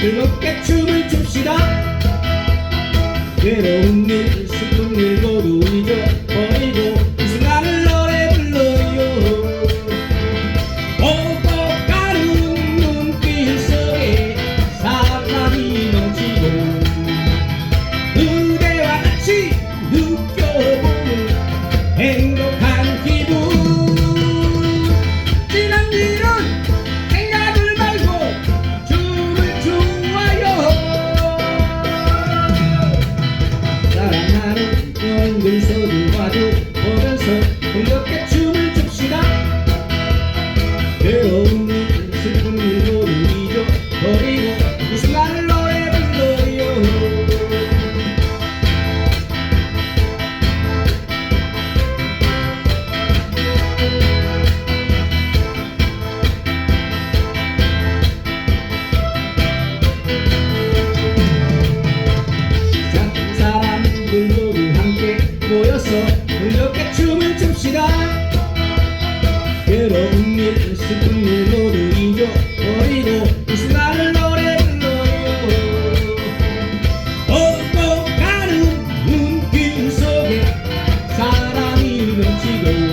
그렇게 춤을 춥시다. 괴로운 일 슬픈 일 모두 잊어버려. do, what is it? Look at 새로운 일 슬픈 일로 잊어버리고 무슨 나를 노래 불러요 어떤 가는 눈길 속에 사람이 넘치고